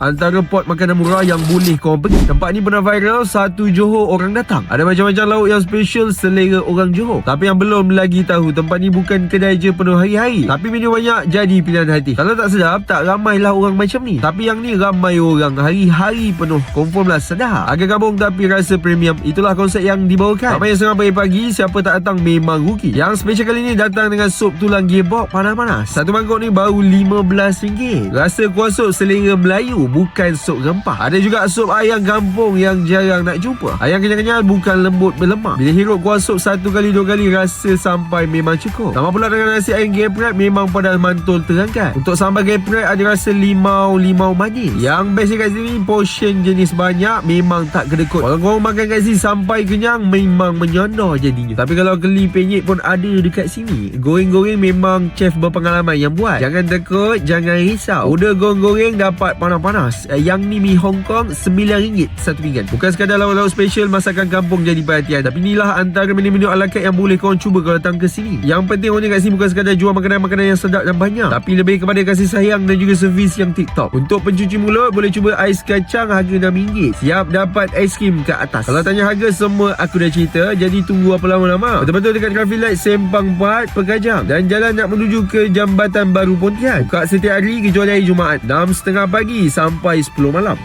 Antara pot makanan murah yang boleh kau pergi. Tempat ni pernah viral, satu Johor orang datang. Ada macam-macam lauk yang special selera orang Johor. Tapi yang belum lagi tahu, tempat ni bukan kedai je penuh hari-hari. Tapi menu banyak jadi pilihan hati. Kalau tak sedap, tak ramailah orang macam ni. Tapi yang ni ramai orang hari-hari penuh. Confirm lah sedap. Agak gabung tapi rasa premium. Itulah konsep yang dibawakan. Ramai yang setengah pagi-pagi, siapa tak datang memang rugi. Yang special kali ni datang dengan sup tulang gebok panas-panas. Satu mangkuk ni baru RM15. Rasa kuah sup selera Melayu bukan sup rempah. Ada juga sup ayam kampung yang jarang nak jumpa. Ayam kenyal-kenyal bukan lembut berlemak. Bila hirup kuah sup satu kali dua kali rasa sampai memang cukup. Sama pula dengan nasi ayam geprek memang padas mantul terangkat. Untuk sambal geprek ada rasa limau-limau manis. Yang best kat sini portion jenis banyak memang tak kedekut. Kalau korang makan kat sini sampai kenyang memang menyonor jadinya. Tapi kalau geli penyet pun ada dekat sini. Goreng-goreng memang chef berpengalaman yang buat. Jangan takut, jangan risau. Order goreng-goreng dapat panas-panas. Eh, Yang ni mi Hong Kong RM9 satu pinggan. Bukan sekadar lauk-lauk special masakan kampung jadi perhatian. Tapi inilah antara menu-menu ala carte yang boleh korang cuba kalau datang ke sini. Yang penting orang kat sini bukan sekadar jual makanan-makanan yang sedap dan banyak. Tapi lebih kepada kasih sayang dan juga servis yang tip-top. Untuk pencuci mulut boleh cuba ais kacang harga RM6. Siap dapat aiskrim ke atas. Kalau tanya harga semua aku dah cerita. Jadi tunggu apa lama-lama. Betul-betul dekat Traffic Light Sempang 4 Pekajang. Dan jalan nak menuju ke Jambatan Baru Pontian. Buka setiap hari kecuali hari Jumaat. 6.30 pagi sampai 10 malam.